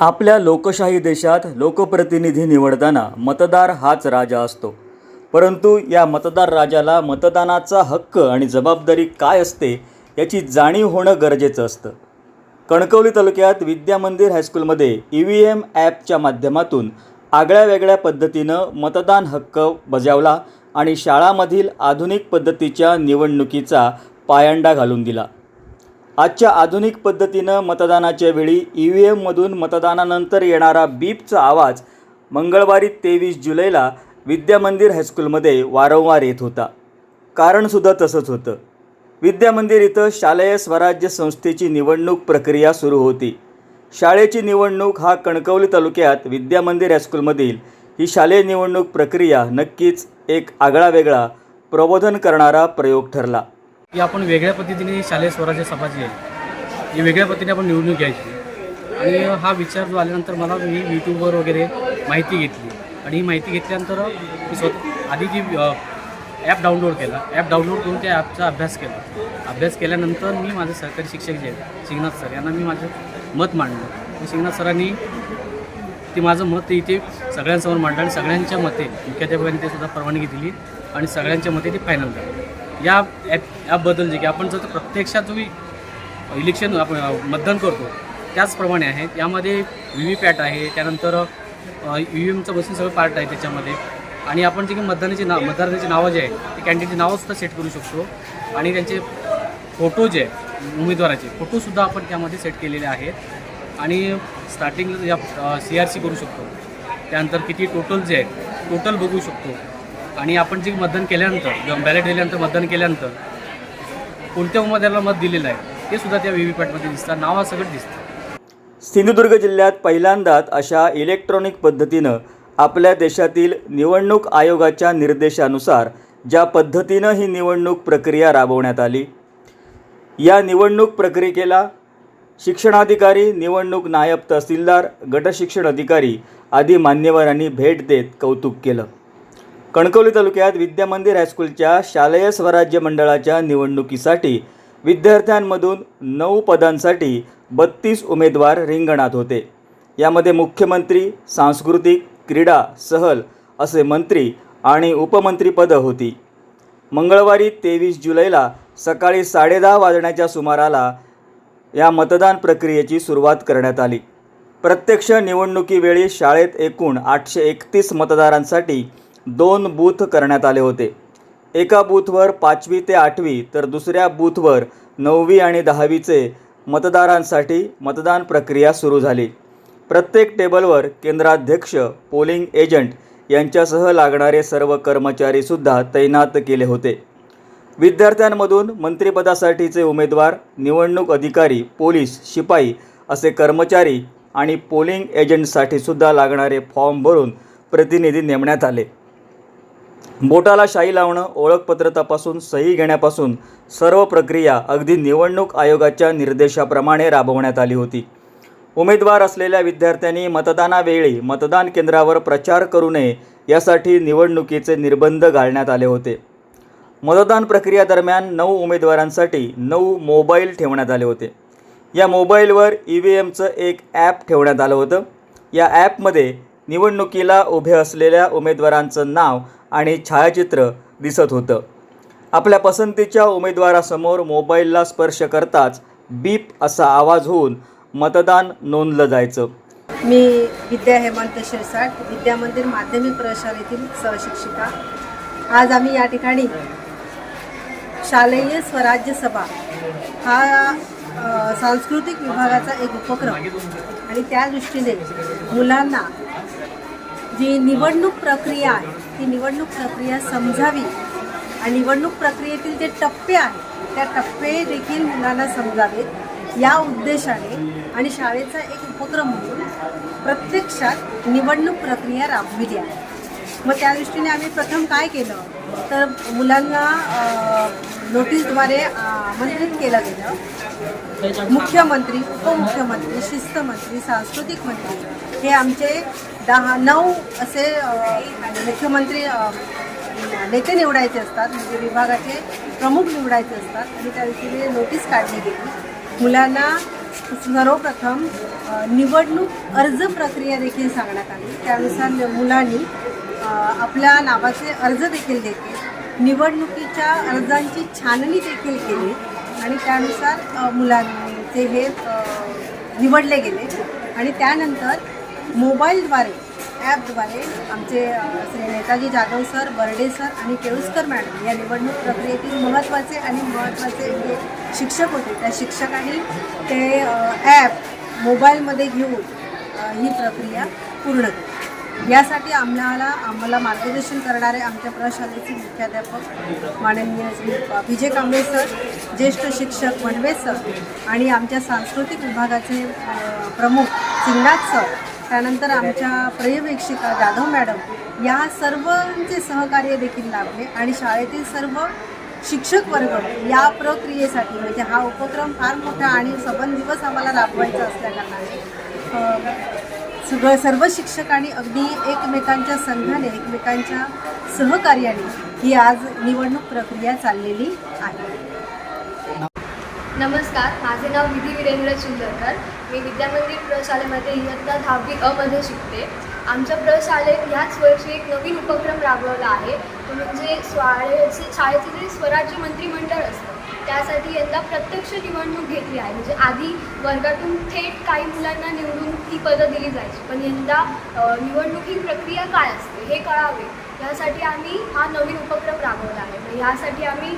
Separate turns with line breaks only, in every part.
आपल्या लोकशाही देशात लोकप्रतिनिधी निवडताना मतदार हाच राजा असतो. परंतु या मतदार राजाला मतदानाचा हक्क आणि जबाबदारी काय असते याची जाणीव होणं गरजेचं असतं. कणकवली तालुक्यात विद्यामंदिर हायस्कूलमध्ये ई व्ही एम ॲपच्या माध्यमातून आगळ्या वेगळ्या पद्धतीनं मतदान हक्क बजावला आणि शाळामधील आधुनिक पद्धतीच्या निवडणुकीचा पायंडा घालून दिला. आजच्या आधुनिक पद्धतीनं मतदानाच्या वेळी ई व्ही एममधून मतदानानंतर येणारा बीपचा आवाज मंगळवारी तेवीस जुलैला विद्यामंदिर हायस्कूलमध्ये वारंवार येत होता. कारणसुद्धा तसंच होतं. विद्यामंदिर इथं शालेय स्वराज्य संस्थेची निवडणूक प्रक्रिया सुरू होती. शाळेची निवडणूक हा कणकवली तालुक्यात विद्यामंदिर हायस्कूलमधील ही शालेय निवडणूक प्रक्रिया नक्कीच एक आगळा वेगळा प्रबोधन करणारा प्रयोग ठरला.
की आपण वेगळ्या पद्धतीने शालेय स्वराज्य सभा जी आहे ही वेगळ्या पद्धतीने आपण निवडणूक घ्यायची. आणि हा विचार जो आल्यानंतर मला मी यूट्यूबवर वगैरे माहिती घेतली. आणि ही माहिती घेतल्यानंतर मी स्वतः आधी जी ॲप डाउनलोड केला. ॲप डाउनलोड करून त्या ॲपचा अभ्यास केला. अभ्यास केल्यानंतर मी माझे सरकारी शिक्षक जे आहेत शिंगनाथ सर यांना मी माझं मत मांडलं. आणि शिंगनाथ सरांनी ते माझं मत ते इथे सगळ्यांसमोर मांडलं आणि सगळ्यांच्या मते मुख्याध्यापकांनी ते सुद्धा परवानगी दिली आणि सगळ्यांच्या मते ते फायनल झालं. या ॲप ॲपबद्दल जे की आपण जर प्रत्यक्षात जो इलेक्शन आपण मतदान करतो त्याचप्रमाणे आहे. यामध्ये व्ही व्ही पॅट आहे त्यानंतर व्ही व्ही एमचं बसून सगळं पार्ट आहे त्याच्यामध्ये. आणि आपण जे की मतदानाची नाव मतदारांची नावं जे आहे ते कॅन्डिडेटची नावंसुद्धा सेट करू शकतो. आणि त्यांचे फोटो जे आहे उमेदवाराचे फोटोसुद्धा आपण त्यामध्ये सेट केलेले आहेत. आणि स्टार्टिंगला या सी आर सी करू शकतो. त्यानंतर किती टोटल जे आहे टोटल बघू शकतो. आणि आपण जे मतदान केल्यानंतर बॅलेट दिल्यानंतर मतदान केल्यानंतर कोणत्या उमेदवाराला मत दिलेलं आहे ते सुद्धा त्या व्ही व्ही पॅटमध्ये दिसतं नावा सगळं दिसतं.
सिंधुदुर्ग जिल्ह्यात पहिल्यांदाच अशा इलेक्ट्रॉनिक पद्धतीनं आपल्या देशातील निवडणूक आयोगाच्या निर्देशानुसार ज्या पद्धतीनं ही निवडणूक प्रक्रिया राबवण्यात आली. या निवडणूक प्रक्रियेला शिक्षणाधिकारी निवडणूक नायब तहसीलदार गटशिक्षण अधिकारी आदी मान्यवरांनी भेट देत कौतुक केलं. कणकवली तालुक्यात विद्यामंदिर हायस्कूलच्या शालेय स्वराज्य मंडळाच्या निवडणुकीसाठी विद्यार्थ्यांमधून नऊ पदांसाठी बत्तीस उमेदवार रिंगणात होते. यामध्ये मुख्यमंत्री सांस्कृतिक क्रीडा सहल असे मंत्री आणि उपमंत्रीपदं होती. मंगळवारी तेवीस जुलैला सकाळी साडेदहा वाजण्याच्या सुमाराला या मतदान प्रक्रियेची सुरुवात करण्यात आली. प्रत्यक्ष निवडणुकीवेळी शाळेत एकूण आठशे एकतीस मतदारांसाठी दोन बूथ करण्यात आले होते. एका बूथवर पाचवी ते आठवी तर दुसऱ्या बूथवर नववी आणि दहावीचे मतदारांसाठी मतदान प्रक्रिया सुरू झाली. प्रत्येक टेबलवर केंद्राध्यक्ष पोलिंग एजंट यांच्यासह लागणारे सर्व कर्मचारीसुद्धा तैनात केले होते. विद्यार्थ्यांमधून मंत्रिपदासाठीचे उमेदवार निवडणूक अधिकारी पोलीस शिपाई असे कर्मचारी आणि पोलिंग एजंटसाठी सुद्धा लागणारे फॉर्म भरून प्रतिनिधी नेमण्यात आले. बोटाला शाई लावणं ओळखपत्र तपासून सही घेण्यापासून सर्व प्रक्रिया अगदी निवडणूक आयोगाच्या निर्देशाप्रमाणे राबवण्यात आली होती. उमेदवार असलेल्या विद्यार्थ्यांनी मतदानावेळी मतदान केंद्रावर प्रचार करू नये यासाठी निवडणुकीचे निर्बंध घालण्यात आले होते. मतदान प्रक्रिया दरम्यान नऊ उमेदवारांसाठी नऊ मोबाईल ठेवण्यात आले होते. या मोबाईलवर ई व्ही एमचं एक ॲप ठेवण्यात आलं होतं. या ॲपमध्ये निवडणुकीला उभे असलेल्या उमेदवारांचं नाव आणि छायाचित्र दिसत होतं. आपल्या पसंतीच्या उमेदवारासमोर मोबाईलला स्पर्श करताच बीप असा आवाज होऊन मतदान नोंदलं जायचं.
मी विद्या हेमंत शिरसाट विद्यामंदिर माध्यमिक प्रशालेतील सहशिक्षिका. आज आम्ही या ठिकाणी शालेय स्वराज्य सभा हा सांस्कृतिक विभागाचा एक उपक्रम. आणि त्या दृष्टीने मुलांना जी निवडणूक प्रक्रिया आहे ती निवडणूक प्रक्रिया समजावी आणि निवडणूक प्रक्रियेतील जे टप्पे आहेत त्या टप्पे देखील मुलांना समजावेत. या उद्देशाने आणि शाळेचा एक उपक्रम म्हणून प्रत्यक्षात निवडणूक प्रक्रिया राबविली आहे. मग त्या दृष्टीने आम्ही प्रथम काय केलं? तर मुलांना नोटीसद्वारे आमंत्रित केलं गेलं. मुख्यमंत्री उपमुख्यमंत्री शिस्तमंत्री सांस्कृतिक मंत्री हे आमचे दहा नऊ असे मुख्यमंत्री नेते निवडायचे असतात. म्हणजे विभागाचे प्रमुख निवडायचे असतात. आणि त्या दृष्टीने नोटीस काढली गेली. मुलांना सर्वप्रथम निवडणूक अर्ज प्रक्रिया देखील सांगण्यात आली. त्यानुसार मुलांनी आपल्या नावाचे अर्ज देखील देते. निवडणुकीच्या अर्जांची छाननी देखील केली आणि त्यानुसार मुलांचे हे निवडले गेले. आणि त्यानंतर मोबाईलद्वारे ॲपद्वारे आमचे श्री नेताजी जाधव सर बर्डे सर आणि केळुसकर मॅडम या निवडणूक प्रक्रियेतील महत्त्वाचे आणि महत्त्वाचे जे शिक्षक होते त्या शिक्षकांनी ते ॲप मोबाईलमध्ये घेऊन ही प्रक्रिया पूर्ण केली. यासाठी आम्हाला आम्हाला मार्गदर्शन करणारे आमच्या प्रशालेचे मुख्याध्यापक माननीय विजय कांबळे सर ज्येष्ठ शिक्षक वनवे सर आणि आमच्या सांस्कृतिक विभागाचे प्रमुख सिंगनाथ सर त्यानंतर आमच्या पर्यवेक्षिका जाधव मॅडम या सर्वांचे सहकार्य देखील लाभले आणि शाळेतील सर्व शिक्षक वर्ग या प्रक्रियेसाठी म्हणजे हा उपक्रम फार मोठा आणि सबन दिवस आम्हाला राबवायचा असल्याकारणाने अ, सगळं सर्व शिक्षकांनी अगदी एकमेकांच्या संघाने एकमेकांच्या सहकार्याने ही आज निवडणूक प्रक्रिया चाललेली आहे.
नमस्कार माझे नाव विधी वीरेंद्र चिंदरकर. मी विद्यामंदिर प्रशालेमध्ये इयत्ता दहावी अमध्ये शिकते. आमच्या प्रशालेत ह्याच वर्षी एक नवीन उपक्रम राबवला आहे. तो म्हणजे शाळेचे शाळेचे जे स्वराज्य मंत्रिमंडळ असतं. त्यासाठी यंदा प्रत्यक्ष निवडणूक घेतली आहे. म्हणजे आधी वर्गातून थेट काही मुलांना निवडून ती पदं दिली जायची. पण यंदा निवडणूक ही प्रक्रिया काय असते हे कळावे. यासाठी आम्ही हा नवीन उपक्रम राबवला आहे. म्हणजे ह्यासाठी आम्ही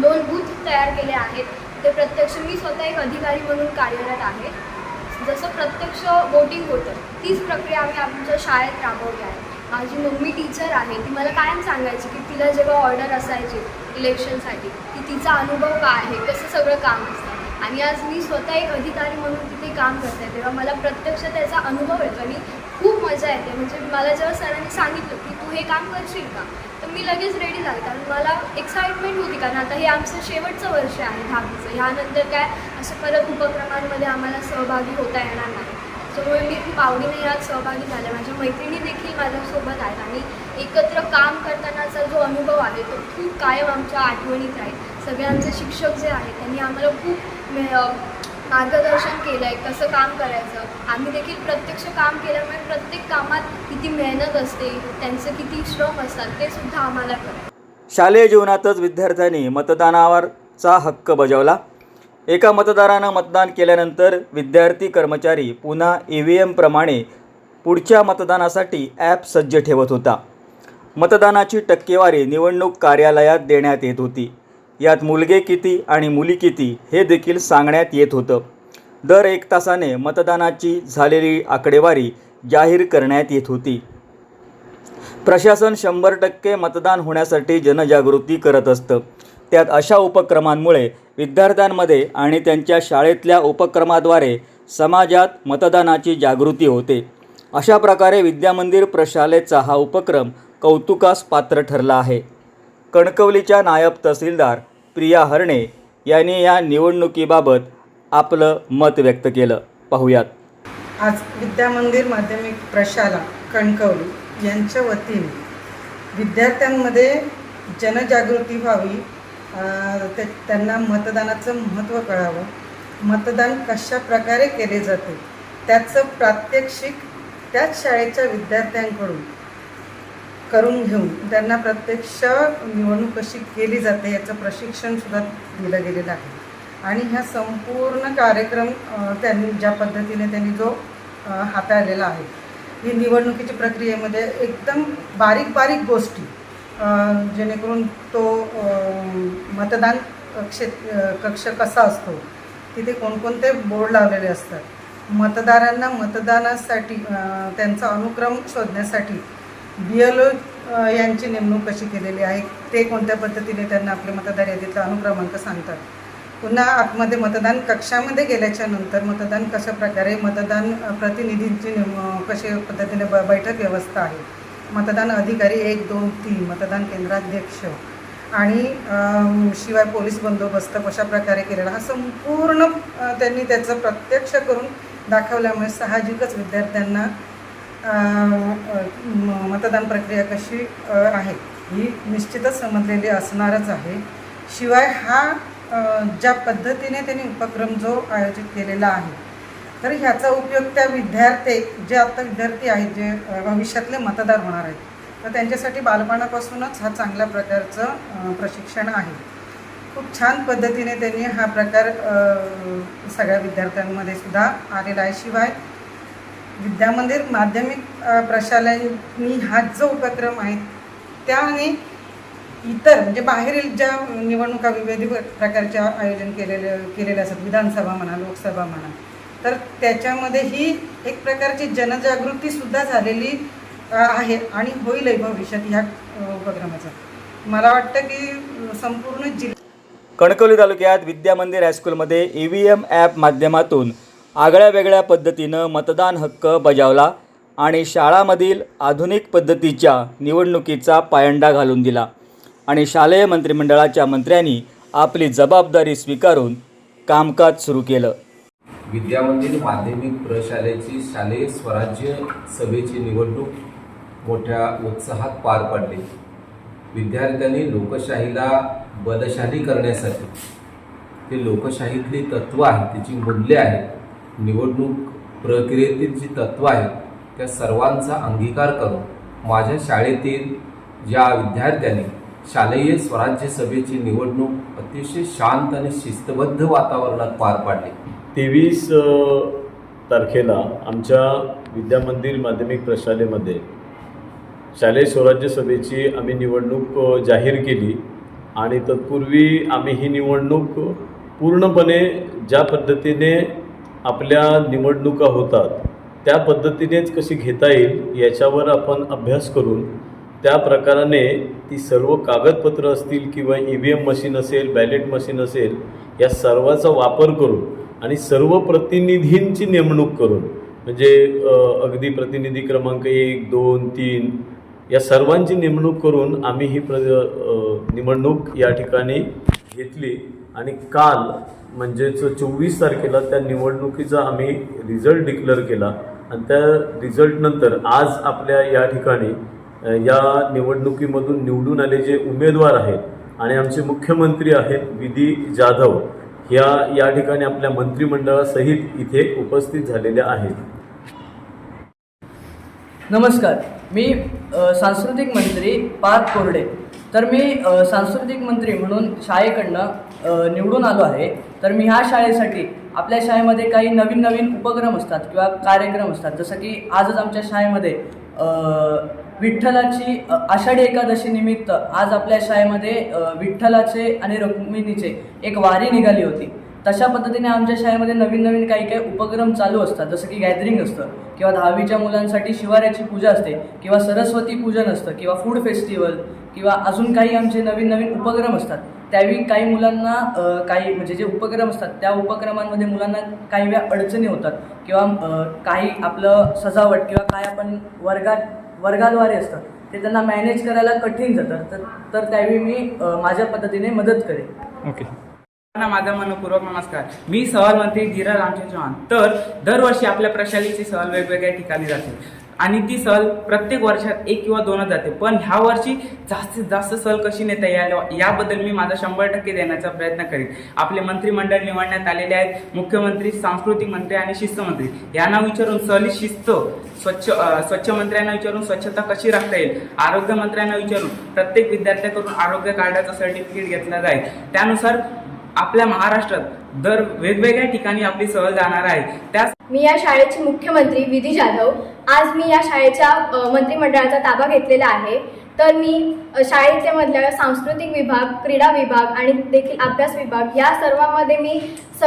दोन बूथ तयार केले आहेत. ते प्रत्यक्ष मी स्वतः एक अधिकारी म्हणून कार्यरत आहे. जसं प्रत्यक्ष वोटिंग होतं तीच प्रक्रिया आम्ही आमच्या शाळेत राबवली आहे. माझी मम्मी टीचर आहे. ती मला कायम सांगायची की तिला जेव्हा ऑर्डर असायची इलेक्शनसाठी की तिचा अनुभव काय आहे? कसं सगळं काम असतं? आणि आज मी स्वतः एक अधिकारी म्हणून तिथे काम करते तेव्हा मला प्रत्यक्ष त्याचा अनुभव येतो आणि खूप मजा येते. म्हणजे मला जेव्हा सरांनी सांगितलं की तू हे काम करशील का तर मी लगेच रेडी झाले. कारण मला एक्साइटमेंट होती कारण आता हे आमचं शेवटचं वर्ष आहे दहावीचं. ह्यानंतर काय असं परत उपक्रमांमध्ये आम्हाला सहभागी होता येणार नाही. त्यामुळे मी खूप आवडीने यात सहभागी झाले. माझ्या मैत्रिणी देखील माझ्यासोबत आहेत आणि एकत्र काम करतानाचा जो अनुभव आहे तो खूप कायम आमच्या आठवणीत राहील. सगळ्यांचे शिक्षक जे आहेत त्यांनी आम्हाला खूप मार्गदर्शन केलं आहे कसं काम करायचं. आम्ही देखील प्रत्यक्ष काम केल्यामुळे प्रत्येक कामात किती मेहनत असते त्यांचे किती श्रम असतात ते सुद्धा आम्हाला कळतं.
शालेय जीवनातच विद्यार्थ्यांनी मतदानावरचा हक्क बजावला. एका मतदारानं मतदान केल्यानंतर विद्यार्थी कर्मचारी पुन्हा ई व्ही एमप्रमाणे पुढच्या मतदानासाठी ॲप सज्ज ठेवत होता. मतदानाची टक्केवारी निवडणूक कार्यालयात देण्यात येत होती. यात मुलगे किती आणि मुली किती हे देखील सांगण्यात येत होतं. दर एक तासाने मतदानाची झालेली आकडेवारी जाहीर करण्यात येत होती. प्रशासन शंभर टक्के मतदान होण्यासाठी जनजागृती करत असतं. त्यात अशा उपक्रमांमुळे विद्यार्थ्यांमध्ये आणि त्यांच्या शाळेतल्या उपक्रमाद्वारे समाजात मतदानाची जागृती होते. अशा प्रकारे विद्यामंदिर प्रशालेचा हा उपक्रम कौतुकास पात्र ठरला आहे. कणकवलीच्या नायब तहसीलदार प्रिया हरणे यांनी या निवडणुकीबाबत आपलं मत व्यक्त केलं. पाहूयात.
आज विद्यामंदिर माध्यमिक प्रशाला कणकवली यांच्या वतीने विद्यार्थ्यांमध्ये जनजागृती व्हावी ते त्यांना मतदानाचं महत्त्व कळावं. मतदान कशा प्रकारे केले जाते त्याचं प्रात्यक्षिक त्याच शाळेच्या विद्यार्थ्यांकडून करून घेऊन त्यांना प्रत्यक्ष निवडणूक कशी केली जाते याचं प्रशिक्षणसुद्धा दिलं गेलेलं आहे. आणि ह्या संपूर्ण कार्यक्रम त्यांनी ज्या पद्धतीने त्यांनी जो हाताळलेला आहे ही निवडणुकीच्या प्रक्रियेमध्ये एकदम बारीक बारीक गोष्टी जेणेकरून तो मतदान क्षेत कक्ष कसा असतो तिथे कोणकोणते बोर्ड लावलेले असतात मतदारांना मतदानासाठी त्यांचा अनुक्रम शोधण्यासाठी बी एल ओ यांची नेमणूक कशी केलेली आहे ते कोणत्या पद्धतीने त्यांना आपले मतदार यादीतला अनुक्रमांक सांगतात. पुन्हा आतमध्ये मतदान कक्षामध्ये गेल्याच्यानंतर मतदान कशा प्रकारे मतदान प्रतिनिधींची नेम कशा पद्धतीने ब बैठक व्यवस्था आहे. मतदान अधिकारी एक दोन तीन मतदान केंद्राध्यक्ष आणि शिवाय पोलीस बंदोबस्त कशा प्रकारे केलेला हा संपूर्ण त्यांनी त्याचं प्रत्यक्ष करून दाखवल्यामुळे साहजिकच विद्यार्थ्यांना मतदान प्रक्रिया कशी आहे ही निश्चितच समजलेली असणारच आहे. शिवाय हा ज्या पद्धतीने त्यांनी उपक्रम जो आयोजित केलेला आहे तर ह्याचा उपयोग त्या विद्यार्थी जे आता विद्यार्थी आहेत जे भविष्यातले मतदार होणार आहेत तर त्यांच्यासाठी बालपणापासूनच हा चांगल्या प्रकारचं प्रशिक्षण आहे. खूप छान पद्धतीने त्यांनी हा प्रकार सगळ्या विद्यार्थ्यांमध्ये सुद्धा आलेला आहे. शिवाय विद्यामंदिर माध्यमिक प्रशालयनी हा जो उपक्रम आहे त्याने इतर म्हणजे बाहेरील ज्या निवडणुका विविध प्रकारच्या आयोजन केलेले केलेले असतात विधानसभा म्हणा लोकसभा म्हणा तर त्याच्यामध्येही एक प्रकारची जनजागृतीसुद्धा झालेली आहे आणि होईलही भविष्यात ह्या उपक्रमाचा. मला वाटतं की संपूर्ण जिल्हा
कणकवली तालुक्यात विद्यामंदिर हायस्कूलमध्ये ई व्ही एम ॲप माध्यमातून आगळ्या वेगळ्या पद्धतीनं मतदान हक्क बजावला आणि शाळामधील आधुनिक पद्धतीच्या निवडणुकीचा पायंडा घालून दिला. आणि शालेय मंत्रिमंडळाच्या मंत्र्यांनी आपली जबाबदारी स्वीकारून कामकाज सुरू केलं.
विद्यामंदिर माध्यमिक प्रशालेची शालेय स्वराज्य सभेची निवडणूक मोठ्या उत्साहात पार पडली. विद्यार्थ्यांनी लोकशाहीला बलशाली करण्यासाठी ते लोकशाहीतली तत्त्व आहेत त्याची मूल्ये आहेत निवडणूक प्रक्रियेतील जी तत्त्व आहेत त्या सर्वांचा अंगीकार करून माझ्या शाळेतील ज्या विद्यार्थ्यांनी शालेय स्वराज्य सभेची निवडणूक अतिशय शांत आणि शिस्तबद्ध वातावरणात पार पाडली.
तेवीस तारखेला आमच्या विद्यामंदिर माध्यमिक प्रशालेमध्ये शालेय स्वराज्य सभेची आम्ही निवडणूक जाहीर केली आणि तत्पूर्वी आम्ही ही निवडणूक पूर्णपणे ज्या पद्धतीने आपल्या निवडणुका होतात त्या पद्धतीनेच कशी घेता येईल याच्यावर आपण अभ्यास करून त्या प्रकाराने ती सर्व कागदपत्र असतील किंवा ई व्ही एम मशीन असेल बॅलेट मशीन असेल या सर्वाचा वापर करून आणि सर्व प्रतिनिधींची नेमणूक करून म्हणजे अगदी प्रतिनिधी क्रमांक एक दोन तीन या सर्वांची नेमणूक करून आम्ही ही प्र निवडणूक या ठिकाणी घेतली. आणि काल म्हणजेच चोवीस तारखेला त्या निवडणुकीचा आम्ही रिझल्ट डिक्लेअर केला आणि त्या रिझल्टनंतर आज आपल्या या ठिकाणी या निवडणुकीमधून निवडून आले जे उमेदवार आहेत आणि आमचे मुख्यमंत्री आहेत विधी जाधव या या ठिकाणी आपल्या मंत्रिमंडळासहित इथे उपस्थित झालेल्या आहेत.
नमस्कार. मी सांस्कृतिक मंत्री पार्थ कोरडे. तर मी सांस्कृतिक मंत्री म्हणून शाळेकडनं निवडून आलो आहे. तर मी ह्या शाळेसाठी आपल्या शाळेमध्ये काही नवीन नवीन उपक्रम असतात किंवा कार्यक्रम असतात. जसं की आजच आमच्या शाळेमध्ये विठ्ठलाची आषाढी एकादशी निमित्त आज आपल्या शाळेमध्ये विठ्ठलाचे आणि रुक्मिणीचे एक वारी निघाली होती. तशा पद्धतीने आमच्या शाळेमध्ये नवीन नवीन काही काही उपक्रम चालू असतात. जसं की गॅदरिंग असतं किंवा दहावीच्या मुलांसाठी शिवाऱ्याची पूजा असते किंवा सरस्वती पूजन असतं किंवा फूड फेस्टिवल किंवा अजून काही आमचे नवीन नवीन उपक्रम असतात. त्यावेळी काही मुलांना काही म्हणजे जे उपक्रम असतात त्या उपक्रमांमध्ये मुलांना काही वेळा अडचणी होतात किंवा काही आपलं सजावट किंवा काय आपण वर्गात वर्गाद्वारे असतं ते त्यांना मॅनेज करायला कठीण जातं. तर तर त्यावेळी मी माझ्या पद्धतीने मदत करेन.
ओके. माझा मनपूर्वक नमस्कार. मी सहल मंत्री धीरा रामचंद्र चव्हाण तर दरवर्षी आपल्या प्रशालेची सहल वेगवेगळ्या ठिकाणी जाते. आणि ती सहल प्रत्येक वर्षात एक किंवा दोनच जाते. पण ह्या वर्षी जास्तीत जास्त सहल कशी नेता येईल याबद्दल मी माझा शंभर टक्के देण्याचा प्रयत्न करेन. आपले मंत्रिमंडळ निवडण्यात आलेले आहेत. मुख्यमंत्री सांस्कृतिक मंत्री आणि शिस्तमंत्री. यांना विचारून सहली शिस्त स्वच्छ स्वच्छ मंत्र्यांना विचारून स्वच्छता कशी राखता येईल? आरोग्य मंत्र्यांना विचारून प्रत्येक विद्यार्थ्याकडून आरोग्य कार्डाचं सर्टिफिकेट घेतलं जाईल. त्यानुसार आपल्या महाराष्ट्रात दर वेगवेगळ्या ठिकाणी आपली सहल जाणार आहे. त्या
मी या शाळेचे मुख्यमंत्री विधी जाधव. आज मी या शाळेच्या मंत्रिमंडळाचा ताबा घेतलेला आहे. तर मी अ, शाळेच्या मधल्या सांस्कृतिक विभाग क्रीडा विभाग आणि देखील अभ्यास विभाग या सर्वांमध्ये मी स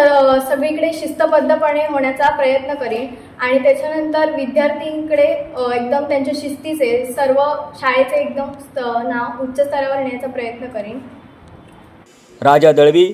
सगळीकडे शिस्तबद्धपणे होण्याचा प्रयत्न करेन. आणि त्याच्यानंतर विद्यार्थ्यांकडे अ, एकदम त्यांच्या शिस्तीचे सर्व शाळेचे एकदम नाव उच्च स्तरावर नेण्याचा प्रयत्न करेन.
Raja Dalvi